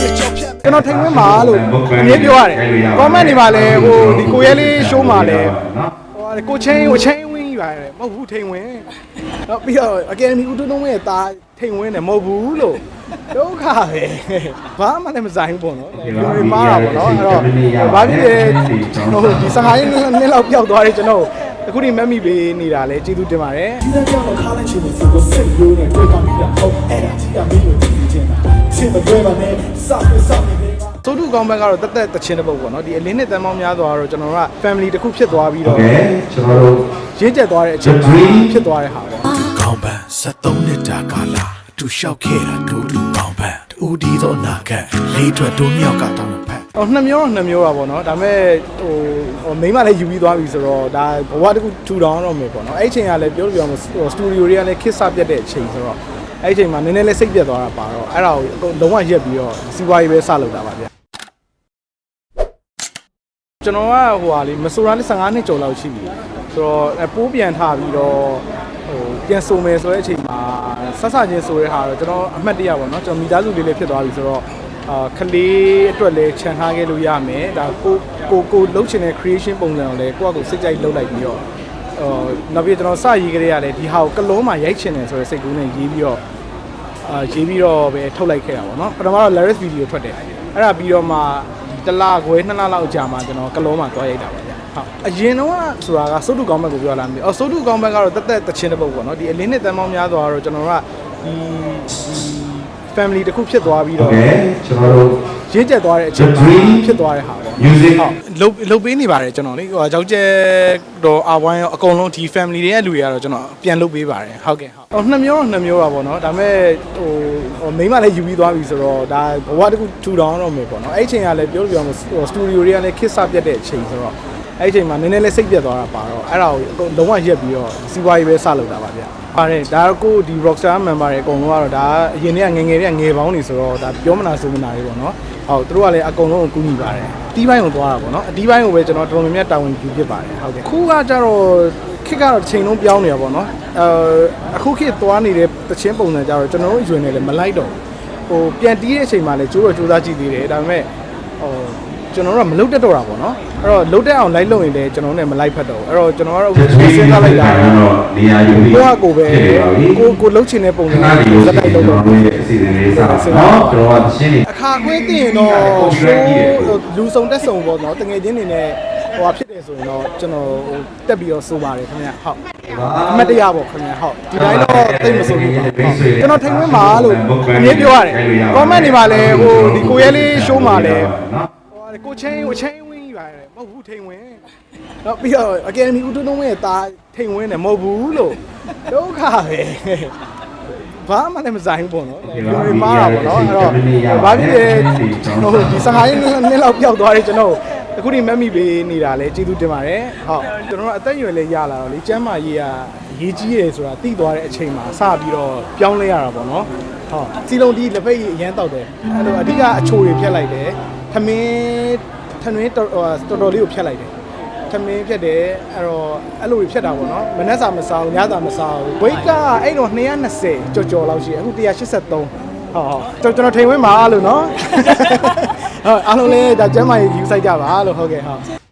ကျွန်တော်ထိန်ဝင်းပါလို့အမြဲပြောရတယ် comment တွေမှာလည်းဟိုဒီကိုရဲလေး show မှာလည်းဟိုဟာကိုချင်းကိုချင်းဝင်းကြီးပါတယ်မဟုတ်ဘူးထိန်ဝင်းတော့ပြီးတော့ academy ဦးတုံးတုံးရဲ့တာထိန်ဝင်းတယ်မဟုတ်ဘူးလို့ဒုက္ခပဲဘာမှလည်းမဆိုင်ဘူးပေါ့နော်ဒီလိုမှားတာပေါ့နော်အဲ့တော့ဘာဖြစ်လဲဟိုဒီ15ရက်နှစ်လောက်ပျောက်သွားတယ်ကျွန်တော်အခုဒီမက်မိပေးနေတာလဲကျေးဇူးတင်ပါတယ်ဒီနေ့ကြောင့်ခါလိုက်ချင်လို့ဆိုစိတ်ရိုးနေတွေ့တာမိတာဟုတ်အဲ့ဒါကြီးကမင်းကိုကြည့်ချင်တာချစ် မတွဲပါနဲ့စောက်စောက်နေပါစိုးတုကောင်းဘက်ကတော့တက်တက်တချင်းတစ်ပုတ်ပေါ့နော်ဒီအလင်းနဲ့တန်ပေါင်းများစွာတော့ကျွန်တော်တို့က family တစ်ခုဖြစ်သွားပြီးတော့ကဲကျွန်တော်တို့ရင့်ကျက်သွားတဲ့အချိန် The မှာ dream ဖြစ်သွားတဲ့ဟာပေါ့ကောင်းပန်း73နှစ်တာကာလသူလျှောက်ခဲ့တာဒူဒူကောင်းပန်းတူဒီသောနာကလေးထွက်ဒုမြောက်ကတောင်းတဲ့ဖက်ဟိုနှစ်မျိုးတော့နှစ်မျိုးပါပေါ့နော်ဒါပေမဲ့ဟိုဟိုမိန်းမလည်းယူပြီးသွားပြီဆိုတော့ဒါဘဝတစ်ခုထူထောင်တော့မယ်ပေါ့နော်အဲ့ဒီအချိန်ကလည်းပြောလို့ပြောမစတူဒီယိုတွေကလည်းခစ်စပြတ်တဲ့အချိန်ဆိုတော့ အဲ့ဒီအချိန်မှာနည်းနည်းလေးစိတ်ပြတ်သွားတာပါတော့အဲ့ဒါကိုအကုန်လုံးဝရက်ပြီးတော့စီးပွားရေးပဲစလုပ်တာပါဗျကျွန်တော်ကဟိုဟာလေမဆိုရာနဲ့15နှစ်ကျော်လောက်ရှိပြီဆိုတော့အပိုးပြန်ထပြီးတော့ဟိုပြန်ဆိုမယ်ဆိုတဲ့အချိန်မှာဆက်ဆချင်းဆိုတဲ့ဟာတော့ကျွန်တော်အမှတ်တရပါတော့ကျွန်တော်မိသားစုလေးလေးဖြစ်သွားပြီဆိုတော့အာကလေးအတွက်လည်းခြံထားခဲ့လို့ရမယ်ဒါကိုကိုကိုလှုပ်ချင်တဲ့ creation ပုံစံကိုလည်းကိုယ့်အကိုစိတ်ကြိုက်လှုပ်လိုက်ပြီးတော့ ဟိုနောက်ပြီးကျွန်တော်စရေးကြရတဲ့ဒီဟာကိုကလုံးမှာရိုက်ချင်တယ်ဆိုတဲ့စိတ်ကူးနဲ့ရေးပြီးတော့အာရေးပြီးတော့ပဲထုတ်လိုက်ခဲ့တာပေါ့နော်ပထမတော့ Laris video ထွက်တယ်အဲ့ဒါပြီးတော့မှတစ်လခွဲနှစ်လလောက်ကြာမှကျွန်တော်ကလုံးမှာတွားရိုက်တာပါဗျဟုတ်အရင်တော့ဆိုတာကစိုးတုကောင်းဘက်ကိုပြောလာမသိဘူးအော်စိုးတုကောင်းဘက်ကတော့တက်တက်တချင်းတစ်ပုတ်ပေါ့နော်ဒီအလင်းနဲ့တန်ပေါင်းများစွာတော့ကျွန်တော်ကဒီဒီ family တစ်ခုဖြစ်သွားပြီးတော့ကဲကျွန်တော်တို့ရင့်ကျက်သွားတဲ့အချိန် The မှာ dream ဖြစ်သွားတဲ့ဟာပေါ့ music ဟုတ်လုတ်လုတ်ပေးနေပါတယ်ကျွန်တော်လေဟိုယောက်ျားတော့အဝိုင်းရောအကုန်လုံးဒီ family တွေရဲ့လူတွေကတော့ကျွန်တော်ပြန်လုတ်ပေးပါတယ်ဟုတ်ကဲ့ဟုတ်ဟိုနှစ်မျိုးတော့နှစ်မျိုးပါပေါ့နော်ဒါပေမဲ့ဟိုဟိုမိန်းမလည်းယူပြီးသွားပြီဆိုတော့ဒါဘဝတစ်ခုထူထောင်တော့မယ်ပေါ့နော်အဲ့ဒီအချိန်ကလည်းပြောလို့ပြောမစစတူဒီယိုတွေကလည်းခစ်စပြတ်တဲ့အချိန်ဆိုတော့ အဲ့ဒီအချိန်မှာနည်းနည်းလေးစိတ်ပြတ်သွားတာပါတော့အဲ့ဒါကိုအကုန်လုံးဝရက်ပြီးတော့စီးပွားရေးပဲစလုပ်တာပါဗျပါတယ်ဒါတော့ကိုဒီ Rockstar member တွေအကုန်လုံးကတော့ဒါအရင်ကငယ်ငယ်တွေကငယ်ပေါင်းနေဆိုတော့ဒါပြောမနာဆိုမနာတွေပေါ့နော်ဟုတ်သူတို့ကလည်းအကုန်လုံးကိုကူညီပါတယ်အတီးပိုင်းကိုသွားတာပေါ့နော်အတီးပိုင်းကိုပဲကျွန်တော်တော်တော်များများတာဝန်ယူဖြစ်ပါတယ်ဟုတ်ကဲ့ခုကကြတော့ခစ်ကတော့တစ်ချိန်လုံးပြောင်းနေတာပေါ့နော်အဲအခုခေတ်သွားနေတဲ့တချင်းပုံစံကြတော့ကျွန်တော်တို့အရွယ်နဲ့လည်းမလိုက်တော့ဘူးဟိုပြန်တီးတဲ့အချိန်မှာလည်းကျိုးတော့စူးစမ်းကြည့်သေးတယ်ဒါပေမဲ့ဟို ကျွန်တော်တို့ကမလုတ်တက်တော့တာပေါ့နော်အဲ့တော့လုတ်တက်အောင်လိုက်လို့ရင်လည်းကျွန်တော်တို့လည်းမလိုက်ဖက်တော့ဘူးအဲ့တော့ကျွန်တော်ကတော့ The အခု dream စဉ်းစားလိုက်တာတော့နေရာယူပြီးကိုကကိုပဲဖြစ်နေပါပြီကိုကိုလှုပ်ချင်တဲ့ပုံစံခဏလေးဇက်တိုက်လုပ်ကျွန်တော့တော်တို့ရဲ့အစီအစဉ်လေးစတာနော်ကျွန်တော်ကရှင်းနေအခါခွင့်တင်ရင်တော့ဟုတ်ကဲ့ကြည့်တယ်ဟိုလူစုံတက်စုံပေါ့နော်တငယ်ချင်းတွေနဲ့ဟိုဟာဖြစ်တယ်ဆိုရင်တော့ကျွန်တော်ဟိုတက်ပြီးတော့စိုးပါတယ်ခင်ဗျဟုတ်အမတ်တရားပေါ့ခင်ဗျဟုတ်ဒီတိုင်းတော့သိမစိုးဘူးကျွန်တော်ထိုင်ဝင်းပါလို့အမြဲပြောရတယ် comment တွေမှာလည်းဟိုဒီကိုရဲလေး show မှာလည်း နော်ဟိုဟာကိုချင်းကိုချင်းဝင်းကြီးပါတယ်မဟုတ်ဘူးထိန်ဝင်းတော့ပြီးတော့ academy ဦးတုံးတုံးရဲ့တာထိန်ဝင်းတယ်မဟုတ်ဘူးလို့ဒုက္ခပဲဘာမှလည်းမဆိုင်ဘူးပေါ့နော်ဒီလိုမှားတာပေါ့နော်အဲ့တော့ဘာဖြစ်လဲဟိုဒီ15ရက်နှစ်လောက်ပျောက်သွားတယ်ကျွန်တော်အခုဒီမက်မိပေးနေတာလဲကျေးဇူးတင်ပါတယ်ဟုတ်ကျွန်တော်တို့အသက်အရွယ်လေးရလာတော့လေကျမ်းမာရေးကရေးကြီးရယ်ဆိုတာသိသွားတဲ့အချိန်မှာစပြီးတော့ပြောင်းလဲရတာပေါ့နော်ဟုတ်စီလုံးဒီလက်ဖက်ရည်အရန်တောက်တယ်အဲ့လိုအဓိကအချိုတွေဖြတ်လိုက်တယ် ထမင်းထမင်းတော်တော်တော်လေးကိုဖြတ်လိုက်တယ်ထမင်းဖြတ်တယ်အဲ့တော့အဲ့လိုတွေဖြတ်တာပေါ့နော်မနက်စာမစားဘူးညစာမစားဘူးဝိတ်ကအဲ့တော့220ကြော်ကြော်လောက်ရှိတယ်အခု183ဟုတ်ဟုတ်ကျွန်တော်ထိန်ဝင်းပါလို့နော်ဟုတ်အားလုံးလည်းဒါကျမ်းမာရေးယူဆိုင်ကြပါလို့ဟုတ်ကဲ့ဟုတ်